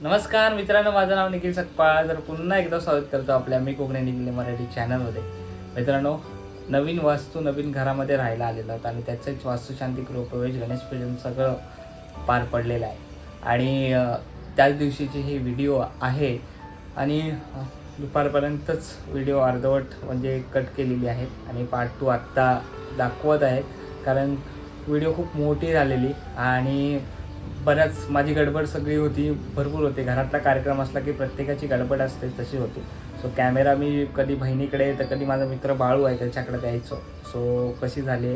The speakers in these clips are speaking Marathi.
नमस्कार मित्रांनो माझं नाव निखिल सकपाळ तर पुन्हा एकदा स्वागत करतो आपल्या मी कोकणी निघले मराठी चॅनलमध्ये मित्रांनो नवीन वास्तू नवीन घरामध्ये राहायला आलेलं आहोत आणि त्याचंच वास्तुशांती गृहप्रवेश गणेश पूजन सगळं पार पडलेलं आहे. आणि त्याच दिवशीची ही व्हिडिओ आहे आणि दुपारपर्यंतच व्हिडिओ अर्धवट म्हणजे कट केलेली आहेत आणि पार्ट टू आत्ता दाखवत आहेत. कारण व्हिडिओ खूप मोठी झालेली आणि बऱ्याच माझी गडबड सगळी होती भरपूर होते. घरातला कार्यक्रम असला की प्रत्येकाची गडबड असते तशी होती. सो कॅमेरा मी कधी बहिणीकडे तर कधी माझा मित्र बाळू आहे त्याच्याकडे द्यायचो सो कशी झाली?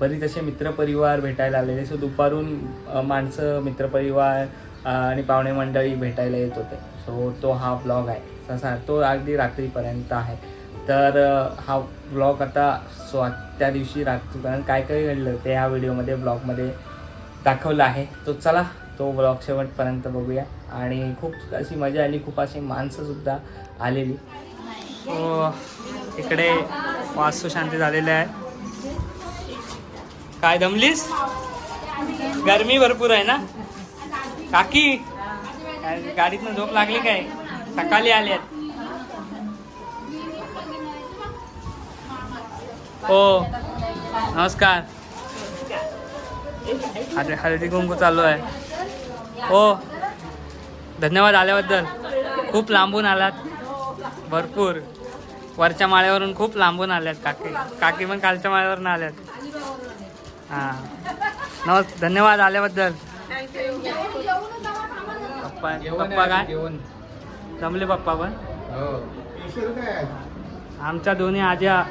बरीच असे मित्रपरिवार भेटायला आलेले. सो दुपारून माणसं मित्रपरिवार आणि पाहुणे मंडळी भेटायला येत होते. सो तो हा ब्लॉग आहे. तसा तो अगदी रात्रीपर्यंत आहे. तर हा ब्लॉग आता सो त्या दिवशी रात्री कारण काय काय घडलं? ते ह्या व्हिडिओमध्ये ब्लॉगमध्ये दाखवला आहे. तो चला तो ब्लॉग शेवटपर्यंत बघूया. आणि खूप अशी मजा आली खूप अशी माणसंसुद्धा आलेली. हो, इकडे वास्तू शांती झालेली आहे. काय दमलीस? गरमी भरपूर आहे ना? काकी गाडीतनं झोप लागली काय? सकाळी आल्यात हो नमस्कार. अरे हळदी कुंकू चालू आहे. हो. धन्यवाद आल्याबद्दल. खूप लांबून आलात. भरपूर. वरच्या माळ्यावरून खूप लांबून आल्यात काकी. काकी पण कालच्या माळ्यावरून आल्यात. हां. नमस् धन्यवाद आल्याबद्दल. पप्पा पप्पा काय? जमले पप्पा पण? हो. आमच्या दोन्ही आज्या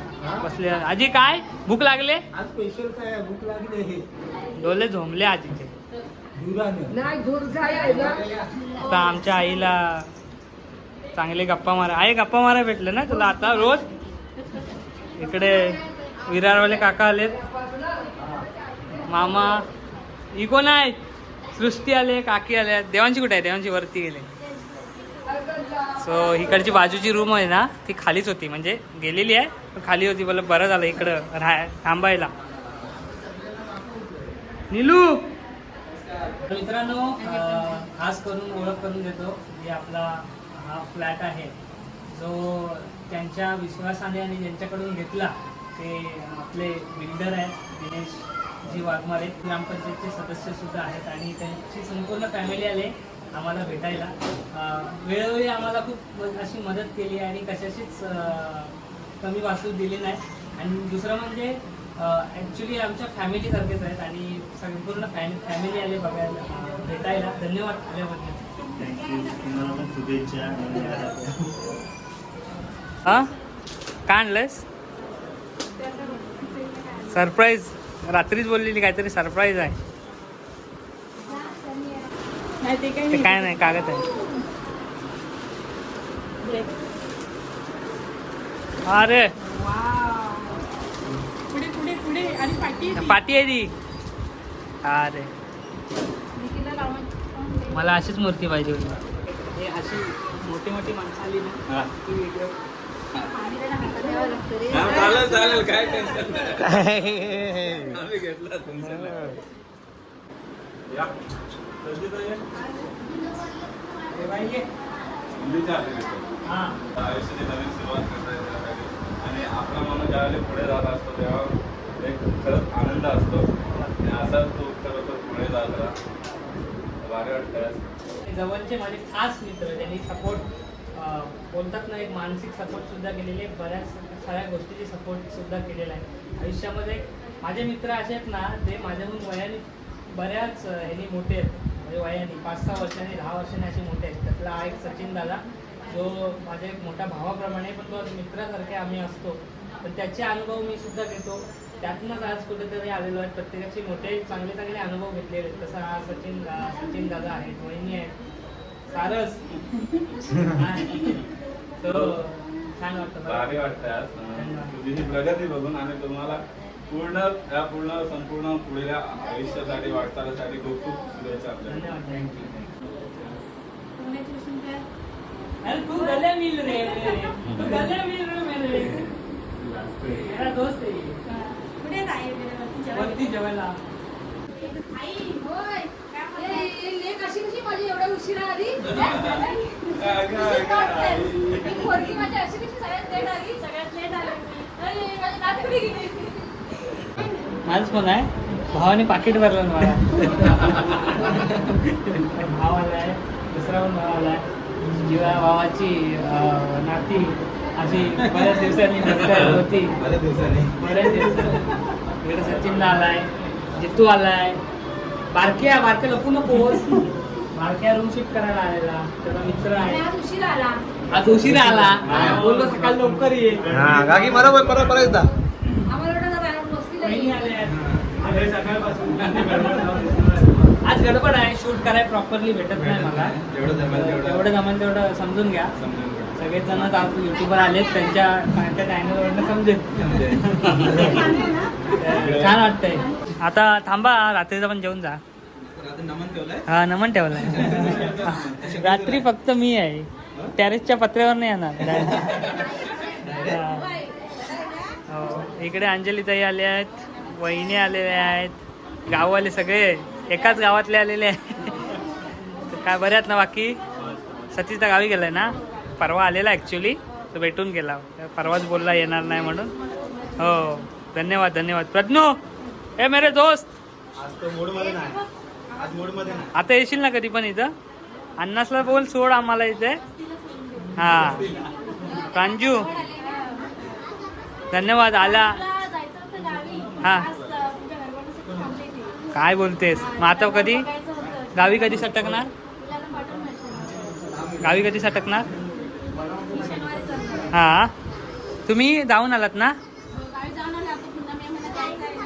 बसले आजी काय? भूक लागले? आज स्पेशल काय? भूक लागली आहे. डोले झोंबले आजीचे. आता आमच्या आईला चांगले गप्पा मारा. आई गप्पा मारा भेटले ना तुला आता रोज? इकडे विरारवाले काका आलेत. मामा ही कोण आहे सृष्टी आले काकी आले. देवांची कुठे आहे? देवांची वरती गेले. सो इकडची बाजूची रूम आहे ना ती खालीच होती. म्हणजे गेलेली आहे पण खाली होती. बोल बरं झालं इकडं राहा थांबायला. निलू! मित्रांनो खास करून ओळख करून देतो की आपला हा फ्लॅट आहे. जो त्यांच्या विश्वासाने आणि ज्यांच्याकडून घेतला ते आपले बिल्डर आहेत दिनेश जी वाघमारे. ग्रामपंचायतचे सदस्य सुद्धा आहेत आणि त्यांची संपूर्ण फॅमिली आले. आम्हाला भेटायला. वेळोवेळी आम्हाला खूप अशी मदत केली आणि कशाशीच कमी वास्तू दिली नाही. आणि दुसरं म्हणजे ॲक्च्युली आमच्या फॅमिली सारखेच आहेत आणि संपूर्ण फॅम फॅमिली आले बघायला भेटायला. धन्यवाद आल्याबद्दल थँक्यू तुम्हाला पण शुभेच्छा नवीन घरात. हां? काय आणलंयस? सरप्राईज रात्रीच बोललेली काहीतरी सरप्राईज आहे. ते काय नाही कागद आहे. अरे! पुढे पुढे पुढे. आणि पाठी पाटी आहे ती. अरे! मला अशीच मूर्ती पाहिजे होती. हे अशी मोठी मोठी माणसं आली ना हा. ती व्हिडिओ. हा, चालेल चालेल काय टेन्शन नाही. आम्ही घेतला तुमचं हां आयुष्याची नवीन सुरुवात करता येते आणि आपला माणूस ज्यावेळेला पुढे जात असतो तेव्हा एक खरंच आनंद असतो आणि असाच तो खरं तर पुढे जात राहा भारी वाटतं जवळचे माझे खास मित्र त्यांनी सपोर्ट बोलतात ना एक मानसिक सपोर्ट सुद्धा केलेले बऱ्याच सगळ्या गोष्टीची सपोर्ट सुद्धा केलेला आहे. आयुष्यामध्ये माझे मित्र असे आहेत ना ते माझ्याहून वयाने बऱ्याच अं, ह्यानी मोठे आहेत. म्हणजे वयाने पाच सहा वर्षांनी दहा वर्षांनी असे मोठे आहेत त्यातला हा एक सचिन दादा जो माझ्या एक मोठ्या भावाप्रमाणे पण तो मित्रासारखे आम्ही असतो. पण त्याचे अनुभव मी सुद्धा घेतो. त्यातनंच आज कुठेतरी आलेलो आहे. प्रत्येकाचे मोठे चांगले चांगले अनुभव घेतलेले आहेत. तसा हा सचिन सचिन दादा आहेत वहिनी आहेत. सारस. तो छान वाटतं. भारी वाटतं प्रगती बघून आणि तुम्हाला पूर्ण या पूर्ण संपूर्ण पुढल्या आयुष्यासाठी वाटचालीसाठी खूप खूप शुभेच्छा आपल्याला. है कशी माझी एवढ्या उशिरा आली? माझी अशी कशी सगळ्यात लेट आली? सगळ्यात लेट आली. अरे, माझी नात कुठे गेली. माझंच फोन आहे भावाने पाकिट भरलं ना मला. भाव आलाय दुसरा पण भाव आलाय किंवा भावाची अं, नाती अशी बऱ्याच दिवसांनी भेटत होती. बऱ्याच दिवसांनी. बऱ्याच दिवसांनी. इकडे सचिनला आलाय जितू आलाय. बारक्या बारक्या लपू नकोस. बारक्या रूम शिफ्ट करायला आलेला. त्याचा मित्र आणि आहे आज उशिरा आला. आज उशिरा आला. बोललो सकाळी लवकर ये. हा बरोबर बरोबर परत एकदा आम्हाला एवढं जरा बसली वहिनी नाही आल्या आहेत. सकाळपासून आज गडबड आहे. शूट करायला प्रॉपरली भेटत नाही मला. एवढं जमेल तेवढं समजून घ्या. सगळेच जण आज युट्यूबर आलेत त्यांच्या त्यांच्या चॅनलवरनं समजेल छान वाटतंय. आता थांबा रात्रीचं पण जेवून जा. हा नमन ठेवलाय. रात्री फक्त मी आहे. टॅरेसच्या पत्र्यावर नाही येणार. हा. हो. इकडे अंजली ताई आले आहेत. वहिनी आलेले आहेत. गाववाले सगळे. एकाच गावातले आलेले आहेत. काय बरे आहेत ना बाकी? सतीश तर गावी गेलाय ना? परवा आलेला ॲक्च्युली तो भेटून गेला. परवाच बोलला येणार नाही म्हणून. हो. धन्यवाद धन्यवाद. प्रज्ञू! ए मेरे दोस्त! आज तो मूडमध्ये नाही. आज मूडमध्ये नाही. आता येशील ना कधी पण इथं? अण्णासला बोल सोड आम्हाला इथे. हा. प्रांजू. धन्यवाद आला तुला जायचं होतं गावी हा. काय बोलतेस? माता कधी? गावी कधी सटकणार? गावी कधी सटकणार? हा. तुम्ही जाऊन आलात ना?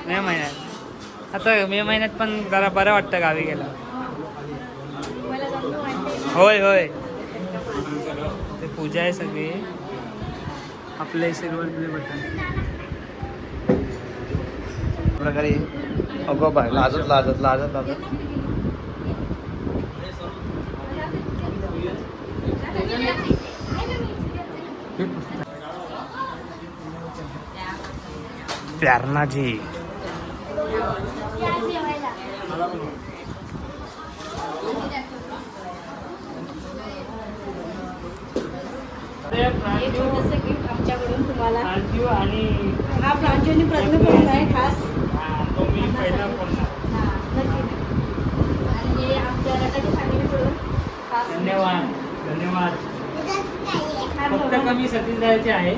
मे महिन्यात. आता मे महिन्यात पण जरा बरं वाटतं गावी गेलं होय होय. ते पूजा आहे सगळी. आपल्या सिल्वर बटन. प्रकारे अगो बाय लाजत लाजत लाजत लाजत. प्यारनाजी आमच्याकडून तुम्हाला. आणि हा प्रांजूनी प्रश्न केलेला आहे खास हा, तो मी पहिला बोलणार हा, नक्की. आणि आमच्या रटाच्या फॅमिलीकडून धन्यवाद. धन्यवाद. फक्त कमी सतीश जायचे आहे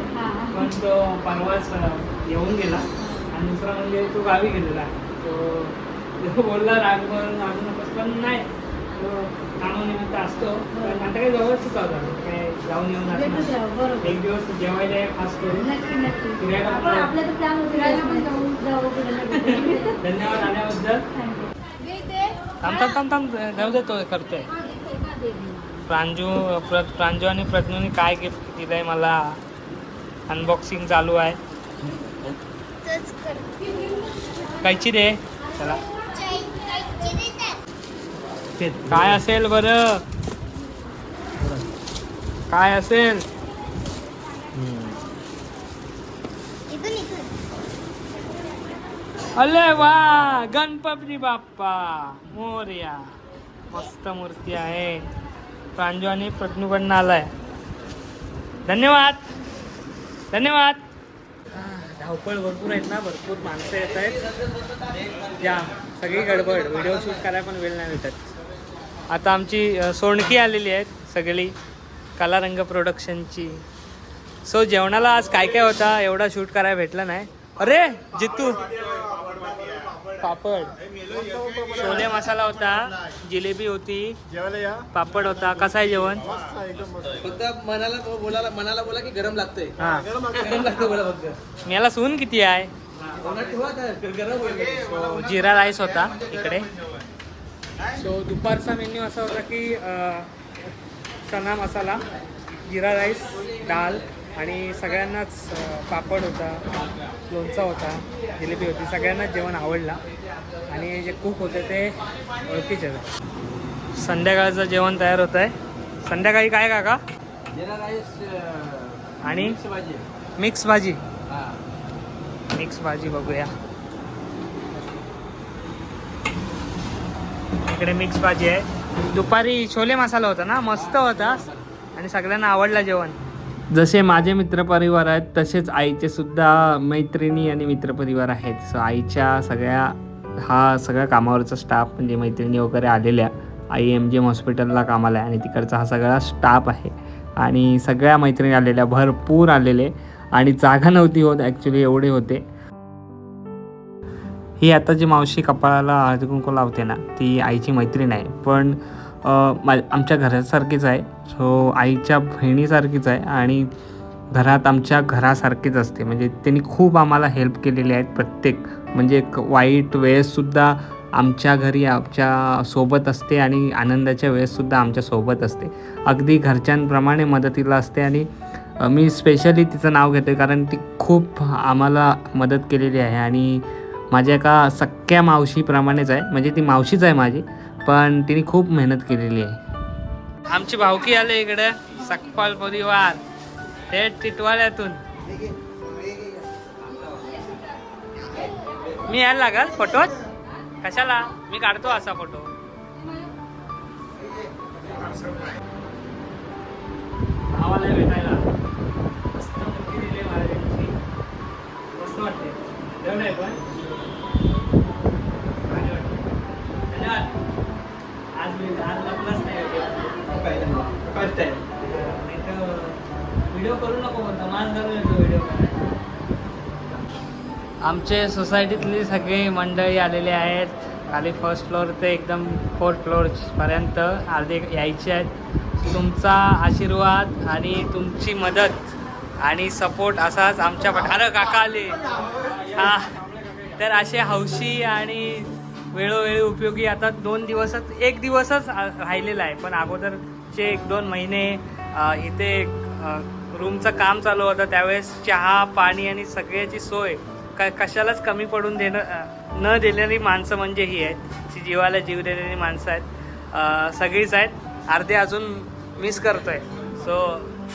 पण तो परवाच येऊन गेला. आणि दुसरा म्हणजे तो गावी गेलेला तो बोलला राग म्हणून रागू नकोस पण नाही. तो कामानिमित्त असतो. आता काही जवळच होता. काय जाऊन येऊन. एक दिवस जेवायला खास करून. धन्यवाद आल्याबद्दल. थांब थांब थांब जाऊ दे तो करतोय. प्रांजू प्र प्रांजू आणि प्रज्ञूने काय गिफ्ट दिलंय मला? अनबॉक्सिंग चालू आहे. कैची दे. चला. ते काय असेल बरं? काय असेल? अले वा गणपती बाप्पा मोर्या. मस्त मूर्ती आहे. प्रांजू आणि प्रज्ञूकडनं आलाय. धन्यवाद. धन्यवाद. धावपळ भरपूर आहेत ना भरपूर माणसं येत आहेत. या सगळी गडबड. व्हिडिओ शूट करायला पण वेळ नाही भेटत. आता आमची अ, सोडकी आलेली आहेत सगळी. कलारंग प्रोडक्शनची. सो जेवणाला आज काय काय होता एवढा शूट करायला भेटला नाही. अरे जितू. पापड. छोले मसाला होता जिलेबी होती पापड होता. कसा आहे जेवण? फक्त मनाला बोलायला मनाला बोला की गरम लागतंय. हा. गरम लागतं बोला फक्त. मला सून किती आहे? जिरा राईस होता इकडे. सो दुपारचा मेन्यू असा होता की चना मसाला जिरा राईस डाळ आणि सगळ्यांनाच पापड होता लोणचा होता जिलेबी होती सगळ्यांनाच जेवण आवडला. आणि जे कुक होते ते ओळखीचे होते. संध्याकाळचं जेवण तयार होत आहे. संध्याकाळी काय काका? जिरा राईस आणि? मिक्स भाजी. मिक्स भाजी. हा. मिक्स भाजी बघूया. इकडे मिक्स भाजी आहे. दुपारी छोले मसाला होता ना मस्त होता. आणि सगळ्यांना आवडला जेवण. जसे माझे मित्रपरिवार आहेत तसेच आईचे सुद्धा मैत्रिणी आणि मित्रपरिवार आहेत. सो आईच्या सगळ्या हा सगळ्या कामावरचा स्टाफ म्हणजे मैत्रिणी वगैरे आलेल्या. आई एम जी एम हॉस्पिटलला कामाला आहे आणि तिकडचा हा सगळा स्टाफ आहे. आणि सगळ्या मैत्रिणी आलेल्या भरपूर आलेले. आणि जागा नव्हती होत ॲक्च्युली एवढे होते. ही आता जी मावशी कपाळाला हळदी कुंकू लावते ना ती आईची मैत्रीण आहे. पण मा आमच्या घरासारखीच आहे. सो आईच्या बहिणीसारखीच आहे आणि घरात आमच्या घरासारखीच असते. म्हणजे त्यांनी खूप आम्हाला हेल्प केलेली आहेत प्रत्येक. म्हणजे एक वाईट वेळेससुद्धा आमच्या घरी आमच्यासोबत असते आणि आनंदाच्या वेळेससुद्धा आमच्यासोबत असते. अगदी घरच्यांप्रमाणे मदतीला असते आणि मी स्पेशली तिचं नाव घेते कारण ती खूप आम्हाला मदत केलेली आहे. आणि माझ्या एका सख्या मावशीप्रमाणेच आहे. म्हणजे ती मावशीच आहे माझी. पण तिने खूप मेहनत केलेली आहे. आमची भावकी आले इकडे. सकपाल परिवार. थेट टिटवाळ्यातून. मी यायला लागल फोटोत कशाला? मी काढतो असा फोटो भावाला भेटायला. मस्त मस्त वाटते. पण? आमचे सोसायटीतली सगळी मंडळी आलेली आहेत. खाली फर्स्ट फ्लोअर ते एकदम फोर्थ फ्लोअरपर्यंत अर्धे यायचे आहेत. तुमचा आशीर्वाद आणि तुमची मदत आणि सपोर्ट असाच आमच्या अरे काका आले हा. तर असे हौशी आणि वेळोवेळी उपयोगी आता दोन दिवसच एक दिवसच राहिलेला आहे. पण अगोदरचे एक दोन महिने इथे रूमचं काम चालू होतं. त्यावेळेस चहा पाणी आणि सगळ्याची सोय क कशालाच कमी पडून देणं न दिलेली माणसं म्हणजे ही आहेत. जी जीवाला जीव देणारी माणसं आहेत. सगळीच आहेत. अर्धे अजून मिस करतोय. सो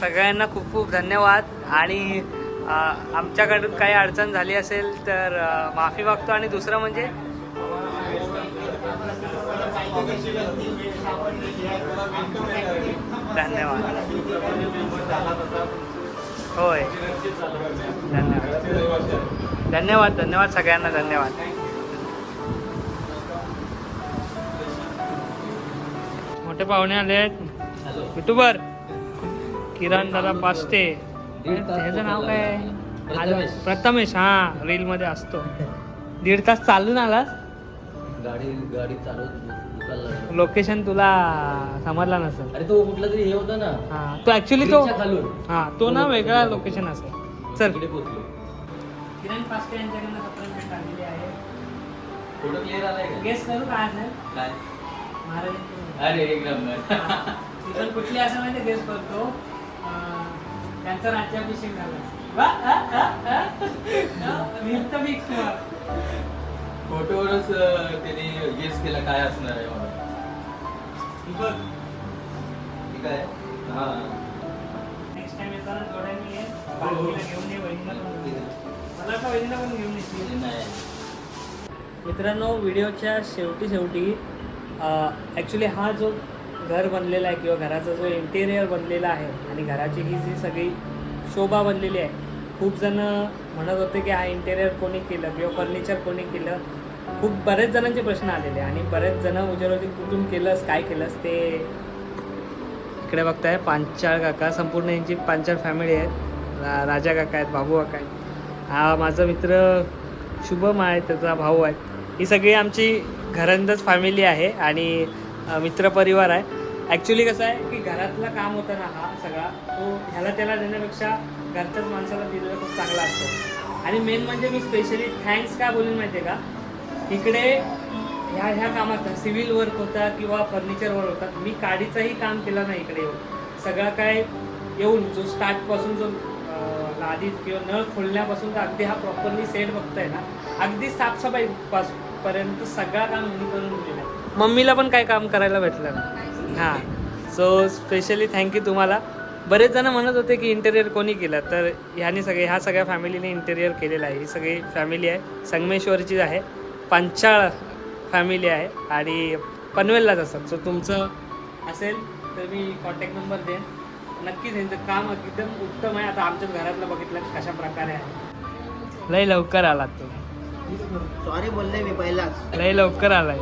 सगळ्यांना खूप खूप धन्यवाद. आणि आमच्याकडून काही अडचण झाली असेल तर माफी मागतो. आणि दुसरं म्हणजे? धन्यवाद. होय. धन्यवाद. धन्यवाद धन्यवाद सगळ्यांना धन्यवाद. मोठे पाहुणे आले आहेत. युट्यूबर. किरण दादा पास्टे ह्याचं नाव काय? प्रथमेश. हा रील मध्ये असतो. दीड तास चालून आलास? गाडी गाडी. लोकेशन तुला समजला नसेल. अरे तो कुठला तरी हे होता ना. हा तो ऍक्च्युली तो हा तो ना वेगळा लोकेशन असेल. चल. किरण पास्टे यांच्याकडनं सप्रेंटमेंट आलेली आहे. फोटो क्लिअर आलाय का? गेस करू काय असेल काय? महाराज अरे एक नंबर तिथं कुठली असं माहिती गेस करतो. त्यांचा राज्याभिषेक झाला. मग. फोटोवरच त्याने गेस केला काय असणार आहे ही बघ ठीक आहे. हा. नेक्स्ट टाइम येताना जोड्याने ये बाळकीला घेऊन मित्रांनो व्हिडिओच्या शेवटी शेवटी ॲक्च्युली हा जो घर बनलेला आहे किंवा घराचा जो इंटेरियर बनलेला आहे आणि घराची ही जी सगळी शोभा बनलेली आहे खूप जण म्हणत होते की हा इंटेरियर कोणी केलं किंवा फर्निचर कोणी केलं. खूप बरेच जणांचे प्रश्न आलेले आणि बरेच जण विचारत कुठून केलंस काय केलंस? ते इकडे बघताय पांचाळ काका संपूर्ण यांची पांचाळ फॅमिली आहेत. रा राजा काका आहेत बाबू काका आहेत. हा माझा मित्र शुभम आहे त्याचा भाऊ आहे. ही सगळी आमची घरंदाज फॅमिली आहे आणि मित्रपरिवार आहे. ॲक्च्युली कसं आहे की घरातलं काम होतं ना हा सगळा तो ह्याला त्याला देण्यापेक्षा घरच्याच माणसाला दिलेला खूप चांगला असतो. आणि मेन म्हणजे मी स्पेशली थँक्स का बोलून माहिती आहे का? इकडे ह्या ह्या कामात सिव्हिल वर्क होता किंवा फर्निचर वर्क होता मी काडीचंही काम केलं नाही इकडे येऊन. सगळं काय येऊन जो स्टार्टपासून जो आधी किंवा नळ खोलण्यापासून तर अगदी हा प्रॉपरली सेट बघताय ना अगदी साफसफाई पर्यंत सगळा काम मी करून दिलेलं आहे. मम्मीला पण काय काम करायला भेटलं? ना हां सो स्पेशली थँक्यू तुम्हाला. बरेच जण म्हणत होते की इंटेरियर कोणी केलं? तर ह्याने सगळे ह्या सगळ्या फॅमिलीने इंटेरियर केलेलं आहे. ही सगळी फॅमिली आहे. संगमेश्वरची आहे. पांचाळ फॅमिली आहे. आणि पनवेललाच असतात. सो तुमचं असेल तर मी कॉन्टॅक्ट नंबर देईन. नक्कीच यांचं काम एकदम उत्तम आहे. आता आमच्याच घरातलं बघितलं कशा प्रकारे आहे. लय लवकर आलात तू सॉरी बोलले मी पहिलाच. लय लवकर आलाय.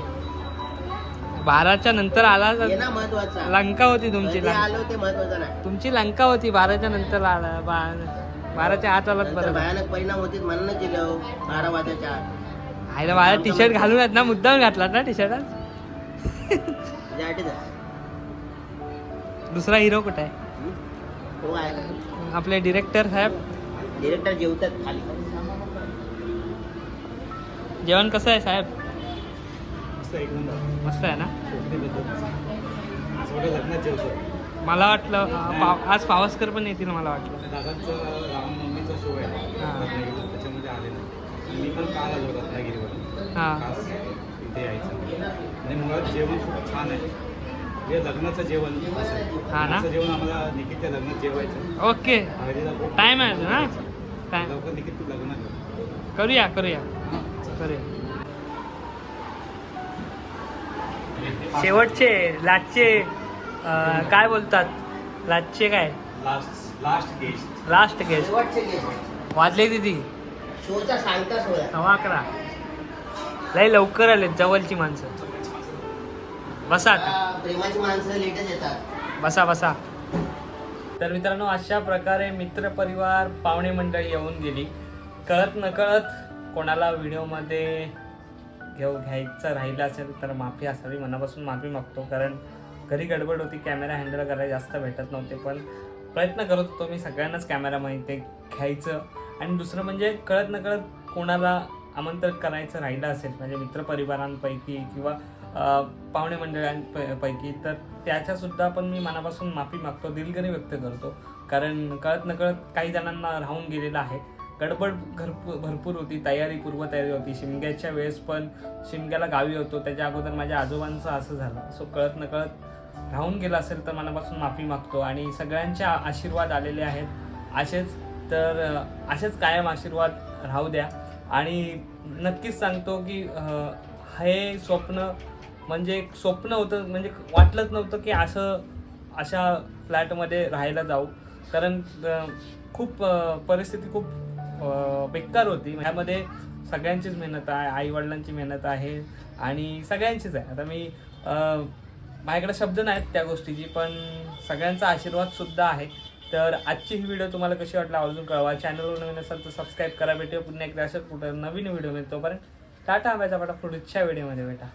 बाराच्या नंतर आला हे तर ना महत्त्वाचा. लंका होती तुमची आलो ते महत्वाचं नाही. तुमची लंका होती बाराच्या नंतर आला बा- बाराच्या आत आलात बरं भयानक परिणाम होतील म्हणूनच गेलो बारा वाजायच्या आत. आयला टी शर्ट घालून आहेत ना मुद्दाम घातलात ना टी शर्ट. दुसरा हिरो कुठे? हो आहे? आपले डिरेक्टर साहेब. डिरेक्टर जेवतात खाली. जेवण कसं आहे साहेब? मस्त आहे ना? मला वाटलं पाव- आज पावसकर पण येतील मला वाटलं. दादांचं रामनवमीचा शो आहे. हा. रत्नागिरीला त्याच्यामध्ये आलेलं मी पण काल आलो रत्नागिरीवर हा. इथे यायचं. आणि मुळात जेवण खूप छान आहे. लग्नाचं जेवण. हा ना? असं जेवण आम्हाला निकितच्या लग्नात जेवायचं. ओके. हळदीला खूप टाइम आहे अजून, हा? टाइम लवकर निकित तू लग्न कर करूया करूया. करूया. शेवटचे लाटचे अं, काय बोलतात? लाटचे काय? Last last guest last guest शेवटचे गेस्ट वाजले किती? शोचा सांगता सोया सव्वा अकरा. लय लवकर आले जवळची माणसं. बसा. आता प्रेमाची माणसं लेटच येतात. बसा बसा. तर मित्रांनो अशा प्रकारे मित्रपरिवार पाहुणे मंडळी येऊन गेली. कळत नकळत कोणाला व्हिडिओमध्ये घेऊ घ्यायचं राहिलं असेल तर माफी असावी. मनापासून माफी मागतो कारण घरी गडबड होती कॅमेरा हँडल करायला जास्त भेटत नव्हते पण प्रयत्न करत होतो मी सगळ्यांनाच कॅमेरामध्ये ते घ्यायचं. आणि दुसरं म्हणजे कळत नकळत कोणाला आमंत्रित करायचं राहिलं असेल म्हणजे मित्रपरिवारांपैकी किंवा पाहुणे मंडळांपैकी. तर त्याच्यासुद्धा पण मी मनापासून माफी मागतो दिलगिरी व्यक्त करतो. कारण कळत नकळत काही जणांना राहून गेलेलं आहे. गडबड भरपूर भरपूर होती. तयारी पूर्वतयारी होती. शिमग्याच्या वेळेस पण शिमग्याला गावी होतो. त्याच्या अगोदर माझ्या आजोबांचं असं झालं. सो कळत नकळत राहून गेलं असेल तर मनापासून माफी मागतो. आणि सगळ्यांच्या आशीर्वाद आलेले आहेत. असेच तर असेच कायम आशीर्वाद राहू द्या. आणि नक्कीच सांगतो की हे स्वप्न म्हणजे एक स्वप्न होतं म्हणजे वाटलंच नव्हतं की असं अशा फ्लॅटमध्ये राहायला जाऊ. कारण खूप परिस्थिती खूप बेकार होती. ह्यामध्ये सगळ्यांचीच मेहनत आहे आईवडिलांची मेहनत आहे आणि सगळ्यांचीच आहे. आता मी माझ्याकडे शब्द नाहीत त्या गोष्टीची पण सगळ्यांचा आशीर्वादसुद्धा आहे. तर आजची ही व्हिडिओ तुम्हाला कशी वाटला आवर्जून कळवा. चॅनलवर नवीन असाल तर सबस्क्राईब करा. भेटूया पुन्हा एकदा अशाच कुठं नवीन व्हिडिओ मिळतो तोपर्यंत टाटा बायचा पाठा पुढच्या व्हिडिओमध्ये भेटा.